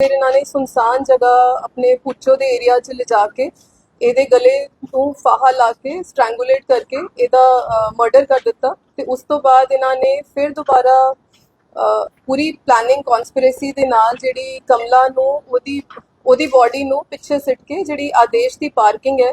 ਫਿਰ ਇਹਨਾਂ ਨੇ ਸੁਨਸਾਨ ਜਗ੍ਹਾ ਆਪਣੇ ਪੁੱਛੋ ਦੇ ਏਰੀਆ 'ਚ ਲਿਜਾ ਕੇ ਇਹਦੇ ਗਲੇ ਨੂੰ ਫਾਹਾ ਲਾ ਕੇ ਸਟ੍ਰੈਂਗੂਲੇਟ ਕਰਕੇ ਇਹਦਾ ਮਰਡਰ ਕਰ ਦਿੱਤਾ ਤੇ ਉਸ ਤੋਂ ਬਾਅਦ ਇਹਨਾਂ ਨੇ ਫਿਰ ਦੁਬਾਰਾ ਪੂਰੀ ਪਲੈਨਿੰਗ ਕਨਸਪੀਰੇਸੀ ਦੇ ਨਾਲ ਜਿਹੜੀ ਕਮਲਾ ਨੂੰ, ਉਹਦੀ ਉਹਦੀ ਬਾਡੀ ਨੂੰ ਪਿੱਛੇ ਸਿੱਟ ਕੇ ਜਿਹੜੀ ਆਦੇਸ਼ ਦੀ ਪਾਰਕਿੰਗ ਹੈ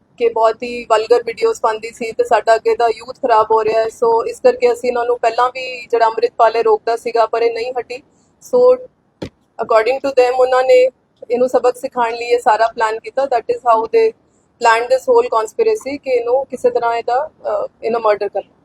ਕਿ ਬਹੁਤ ਹੀ ਵਲਗਰ ਵੀਡੀਓਜ਼ ਪਾਉਂਦੀ ਸੀ ਤੇ ਸਾਡਾ ਅੱਗੇ ਦਾ ਯੂਥ ਖਰਾਬ ਹੋ ਰਿਹਾ ਹੈ। ਸੋ ਇਸ ਕਰਕੇ ਅਸੀਂ ਇਹਨਾਂ ਨੂੰ ਪਹਿਲਾਂ ਵੀ ਜਿਹੜਾ ਅੰਮ੍ਰਿਤਪਾਲ ਹੈ ਰੋਕਦਾ ਸੀਗਾ, ਪਰ ਇਹ ਨਹੀਂ ਹਟੀ। ਸੋ ਅਕੋਰਡਿੰਗ ਟੂ them, ਉਹਨਾਂ ਨੇ ਇਹਨੂੰ ਸਬਕ ਸਿਖਾਉਣ ਲਈ ਇਹ ਸਾਰਾ ਪਲਾਨ ਕੀਤਾ। That is how they plan this whole conspiracy ਕਿ ਇਹਨੂੰ ਕਿਸੇ ਤਰ੍ਹਾਂ ਇਹਦਾ ਇਹਨਾਂ ਮਰਡਰ ਕਰਨਾ।